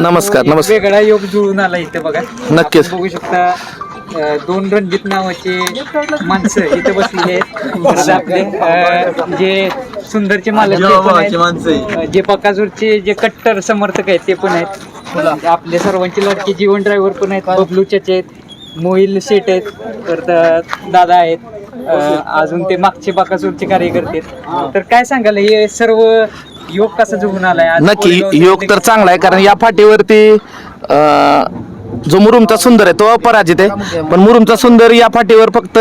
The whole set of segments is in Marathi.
नमस्कार, एक नमस्कार. वेगळा योग जुळून आला इथे बघा नक्कीच. आपण बघू शकता अं, दोन रणजित नावाचे माणसं इथे बसलेली आहेत परत आपले अं, जे सुंदरचे मालक ते पण आहेत. अं, जे बकासूरचे जे कट्टर समर्थक आहेत ते पण आहेत आपले सर्वांचे लाडके जीवन ड्रायव्हर पण आहेत बबलू चाचे आहेत मोहिल शेट आहेत परत अं, दादा आहेत अं, अजून ते मागचे बकासूरचे कार्यकर्ते आहेत. तर काय सांगाल हे सर्व योग कसा जुळून आलाय? आज नक्की कोरेगाव योग तर चांगला आहे कारण या फाटीवरती अं, जो मुरुमचा सुंदर आहे तो अपराजित आहे. पण मुरुमचा सुंदर या फाटीवर फक्त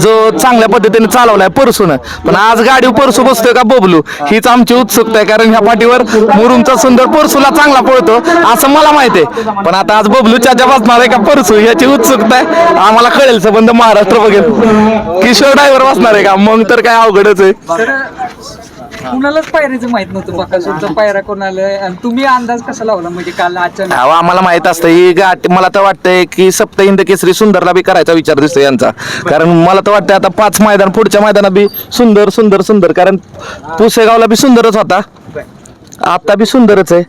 जो चांगल्या पद्धतीने चालवलाय परसून. पण आज गाडी परसू बसतोय का बबलू? हीच आमची उत्सुकता आहे कारण ह्या फाटीवर मुरुमचा सुंदर परसूला चांगला पळतो असं मला माहिती आहे. पण आता आज बबलू चाचा बसणार आहे का परसू याची उत्सुकता आहे. आम्हाला कळेल संबंध महाराष्ट्र बघेल. किशोर ड्रायव्हर बसणार आहे का? मग तर काय अवघडच आहे. तर कुणालाच पायऱ्याचं माहीत नव्हतं बकासूरचा पायरा कोणाला आणि तुम्ही अंदाज कसा लावला? म्हणजे काल अचानक अहो आम्हाला माहीत असतं ही गाठ मला तर वाटतंय की सप्त हिंद केसरी सुंदरला बी करायचा विचार दिसतो यांचा. कारण मला तर वाटतंय आता पाच मैदान पुढच्या मैदानात बी सुंदर सुंदर सुंदर कारण पुसेगावला बी सुंदरच होता. आता बी सुंदरच आहे.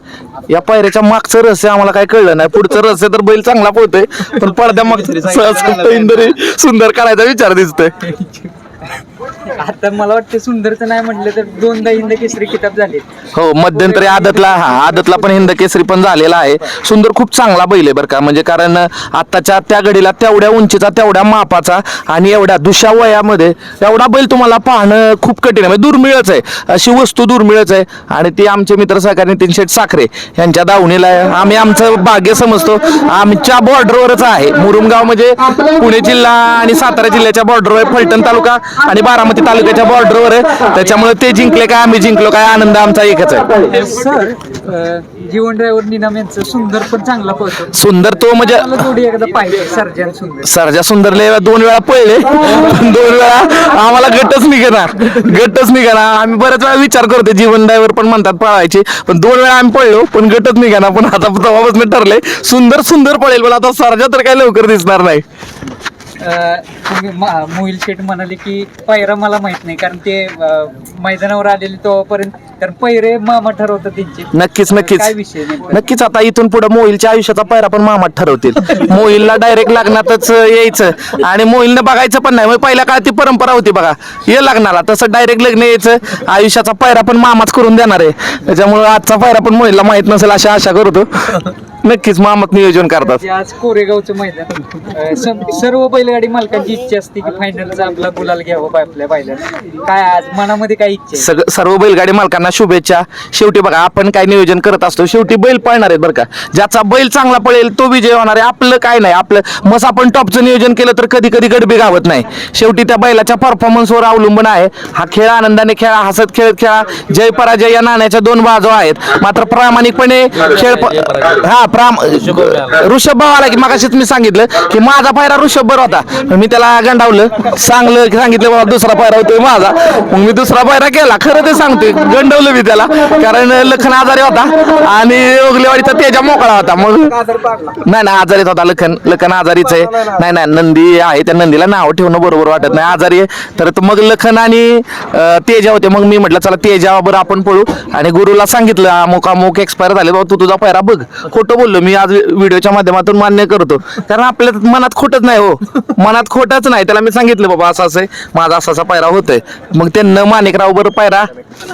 या पायऱ्याच्या मागचं रहस्य आम्हाला काय कळलं नाही. पुढचं रहस्य तर बैल चांगला पोहतोय पण पडद्या माग सप्त हिंदरी सुंदर करायचा विचार दिसतोय. आता मला वाटतं सुंदरचं नाही म्हटलं तर दोनदा हिंद केसरी किताब झाले हो मध्यंतरी आदतला हा आदतला पण हिंद केसरी पण झालेला आहे. सुंदर खूप चांगला बैल आहे बरं का. म्हणजे कारण आत्ताच्या त्या घडीला तेवढ्या उंचीचा तेवढ्या मापाचा आणि एवढ्या दुशा वयामध्ये एवढा बैल तुम्हाला पाहणं खूप कठीण आहे. म्हणजे दुर्मिळच आहे. अशी वस्तू दुर्मिळच आहे. आणि ती आमचे मित्र सहकारी नितीन शेठ साखरे यांच्या दावणीला आहे आम्ही आमचं भाग्य समजतो. आमच्या बॉर्डरवरच आहे. मुरुमगाव म्हणजे पुणे जिल्हा आणि सातारा जिल्ह्याच्या बॉर्डरवर फलटण तालुका आणि बारामती. तालुक्याच्या बॉर्डरवर आहे. त्याच्यामुळे ते जिंकले काय आम्ही जिंकलो काय आनंद आमचा एकच आहे. सर जीवन ड्रायव्हर निनाम यांचं सुंदर पण चांगला पळतो सुंदर तो म्हणजे मला जोडी एकदा पाहिजे सर्जन सुंदर. सरजा सुंदरले दोन वेळा पळले. पण दोन वेळा आम्हाला गटच निघणार गटच निघणार आम्ही बऱ्याच वेळा विचार करतो जीवन ड्रायव्हर पण म्हणतात पळायचे. पण दोन वेळा आम्ही पळलो पण गटच निघाणार पण आता तेव्हापासून ठरले सुंदर सुंदर पळेल. पण आता सरजा तर काय लवकर दिसणार नाही. तुम्ही मोहिल शेठ म्हणाले की पैरा मला माहीत नाही कारण ते मैदानावर आलेले तेव्हापर्यंत कारण पैरे मामा ठरवतात त्यांचे. नक्कीच नक्कीच. काय विषय? नक्कीच आता इथून पुढे मोहिलच्या आयुष्याचा पायरा पण मामात ठरवतील. मोहिलला डायरेक्ट लग्नातच यायचं. आणि मोहिलनं बघायचं पण नाही. मग पहिल्या काळात ती परंपरा होती बघा. ये लग्नाला तसं डायरेक्ट लग्न यायचं. आयुष्याचा पायरा पण मामाच करून देणार आहे. त्याच्यामुळे आजचा पायरा पण मोहिलला माहीत नसेल अशी आशा करतो. नक्कीच मामात नियोजन करतात. जे आज कोरेगावचं मैदान. अं, सम- सर्व बैलगाडी मालकांची इच्छा असते की फायनलचा आपला गुलाल घ्यावा बा- आपल्या बैलाला. काय आज मनामध्ये काय इच्छा आहे? सग सर्व बैलगाडी मालकांना शुभेच्छा. शेवटी बघा आपण काय नियोजन करत असतो शेवटी बैल पळणार आहेत बरं का. ज्याचा बैल चांगला पळेल तो विजय होणार आहे. आपलं काय नाही आपलं मस आपण टॉपचं नियोजन केलं तर कधी कधी गडबी गावत नाही. शेवटी त्या बैलाच्या परफॉर्मन्सवर अवलंबून आहे. हा खेळ आनंदाने खेळा हसत खेळत खेळा. जय पराजय या नाण्याच्या दोन बाजू आहेत. मात्र प्रामाणिकपणे खेळ प- हा प्राम ऋषभ भाव आला. की मागाशीच मी सांगितलं की माझा पायरा ऋषभ बरं होता. मी त्याला गंडावलं सांगलं सांगितलं बाबा दुसरा पायरा होतोय माझा. मग मी दुसरा पायरा केला खरं ते सांगतोय गंडवलं मी त्याला. कारण लखन आजारी होता आणि ओगलेवाडीचा तेजा मोकळा होता. मग नाही नाही आजारीच होता लखन. लखन आजारीच आहे. नाही नाही नंदी आहे. त्या नंदीला नाव ठेवणं बरोबर वाटत नाही. आजारी आहे. तर मग लखन आणि तेजा होते. मग मी म्हटलं चला तेजा बरं आपण पळू. आणि गुरुला सांगितलं अमुक अमुक एक्सपायर झाले. बाबा तू तुझा पैरा बघ. खोटं बोललो मी आज व्हिडिओच्या माध्यमातून मान्य करतो. कारण आपल्या मनात खोटच नाही हो. मनात खोटच नाही. त्याला मी सांगितलं बाबा असं असं आहे, माझा असा असा पायरा होतोय. मग त्यांना माणिकराव बरोबर पायरा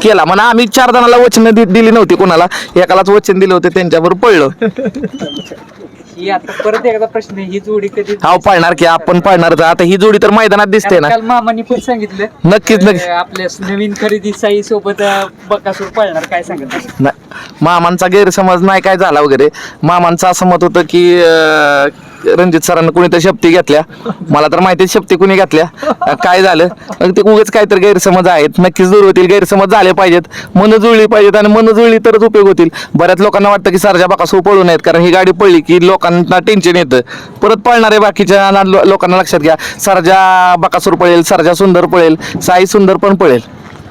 केला. म्हणा आम्ही चार जणाला वचन दि- दिली नव्हती कोणाला. एकालाच वचन दिलं होतं त्यांच्याबरोबर पडलं ही आता परत एकदा प्रश्न आहे, ही जोडी कधी हा पळणार की आपण पळणार आता ही जोडी तर मैदानात दिसते ना. काल मामानी पण सांगितलं नक्कीच नक्कीच. अं, आपल्या नवीन खरेदी साई सोबत अं, बकासूर पळणार काय सांगत नाही मामांचा गैरसमज नाही काय झाला वगैरे. मामांचं असं मत होतं की अं, रणजित सरांना कोणीतरी शक्ती घेतल्या. मला तर माहिती शक्ती कोणी घेतल्या. काय झालं? ते उगेच काहीतरी गैरसमज आहेत. नक्कीच दूर होतील. गैरसमज झाले पाहिजेत. मन जुळली पाहिजेत आणि मन जुळली तरच उपयोग होतील. बऱ्याच लोकांना वाटतं की सरजा बाकासू पळू नयेत कारण ही गाडी पडली की लोकांना टेन्शन येतं. परत पळणारे बाकीच्या लोकांना लक्षात घ्या. सरजा बाकासूर पळेल. सरजा सुंदर पळेल. साई सुंदर पण पळेल.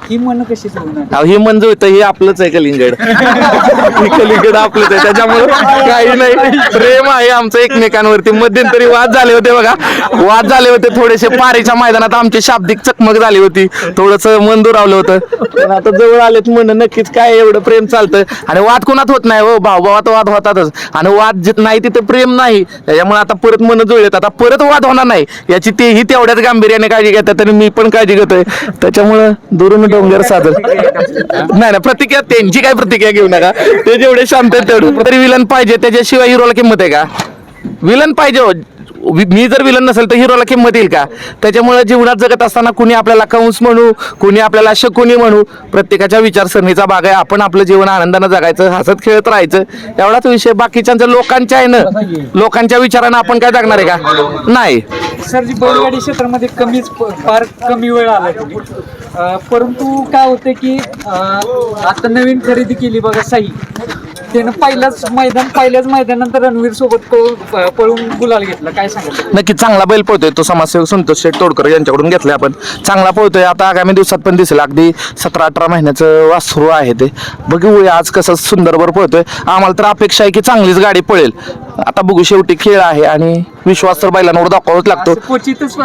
ही मन कशी जुळून आली? अहो, हे मन जुळतं हे आपलंच आहे कलिंगड. हे कलिंगड आपलंच आहे. त्याच्यामुळे काही नाही. प्रेम आहे आमचं एकमेकांवरती. मध्यंतरी वाद झाले होते बघा. वाद झाले होते. थोडेसे पारीच्या मैदानात आमची शाब्दिक चकमक झाली होती. थोडस मन दुरावलं होतं. पण आता जवळ आलेत म्हणून नक्कीच काय एवढं प्रेम चालतं. आणि वाद कोणात होत नाही हो. भाऊ भावात वाद होतातच. आणि वाद जित नाही तिथे प्रेम नाही. त्याच्यामुळे आता परत मन जुळलेत. आता परत वाद होणार नाही. याची तेही तेवढ्याच गांभीर्याने काळजी घेतात. आणि मी पण काळजी घेतोय. त्याच्यामुळं दुरून डोंगर साधन. नाही नाही प्रतिक्रिया त्यांची काय प्रतिक्रिया घेऊ नका. ते जेवढे शांत आहेत तेवढे. तरी विलन पाहिजे त्याच्याशिवाय हिरोला किंमत आहे का? विलन पाहिजे हो. मी जर विलन नसेल तर हिरोला किंमत येईल का? त्याच्यामुळे जीवनात जगत असताना कुणी आपल्याला कंस म्हणू कुणी आपल्याला शकुनी म्हणू प्रत्येकाच्या विचारसरणीचा भाग आहे. आपण आपलं जीवन आनंदानं जगायचं हसत खेळत राहायचं. एवढाच विषय. बाकीच्या लोकांच्या आहे ना लोकांच्या विचारानं आपण काय जगणार आहे का? नाही. सर जी बैलगाडी क्षेत्रामध्ये कमीच फार कमी वेळ आला परंतु काय होतं की आता नवीन खरेदी केली बघा साई. त्यानं पहिल्याच मैदान पहिल्याच मैदानानंतर रणवीर सोबत पळून पळून गुलाल घेतला. काय सांगाल? नक्की चांगला बैल पळतोय तो समाजसेवक संतोष शेठ तोडकर यांच्याकडून घेतलाय आपण. चांगला पळतोय. आता आगामी दिवसात पण दिसेल. अगदी सतरा अठरा महिन्याचं वासरू आहे ते. बघूया आज कसं सुंदरभर पळतोय. आम्हाला तर अपेक्षा आहे की चांगलीच गाडी पळेल. आता बघू शेवटी खेळ आहे आणि विश्वास तर बैलांवर दाखवावाच लागतो. क्वचितच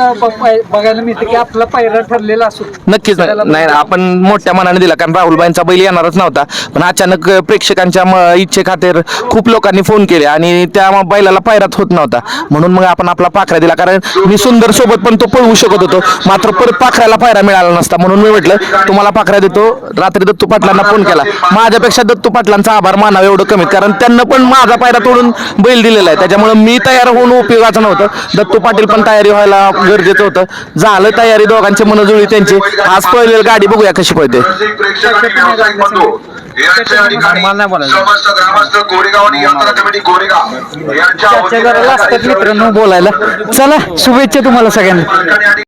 बघायला मिळतं की आपला पायरा ठरलेला असो. नक्कीच नाही नाही, आपण मोठ्या मनाने दिला कारण राहुलबाईंचा बैल येणारच नव्हता. पण अचानक प्रेक्षकांच्या म- इच्छे खातीर खूप लोकांनी फोन केले आणि त्या म- बैलाला पायरात होत नव्हता. म्हणून मग आपण आपला पाखरा दिला कारण मी सुंदर सोबत पण तो पळवू शकत होतो. मात्र परत पाखऱ्याला पायरा मिळाला नसता. म्हणून मी म्हटलं तुम्हाला पाखरा देतो. रात्री दत्तू पाटलांना फोन केला. माझ्यापेक्षा दत्तू पाटलांचा आभार मानावा एवढं कमीत कारण त्यांना पण माझा पायरा तोडून बैल दिलेलं आहे. त्याच्यामुळे मी तयार होऊन उपयोगाचं नव्हतं. दत्तू पाटील पण तयारी व्हायला गरजेचं होतं. झालं तयारी दोघांची मनजुळी त्यांची. आज पळलेली गाडी बघूया कशी पळते. बोलायला. चला शुभेच्छा तुम्हाला सगळ्यांना.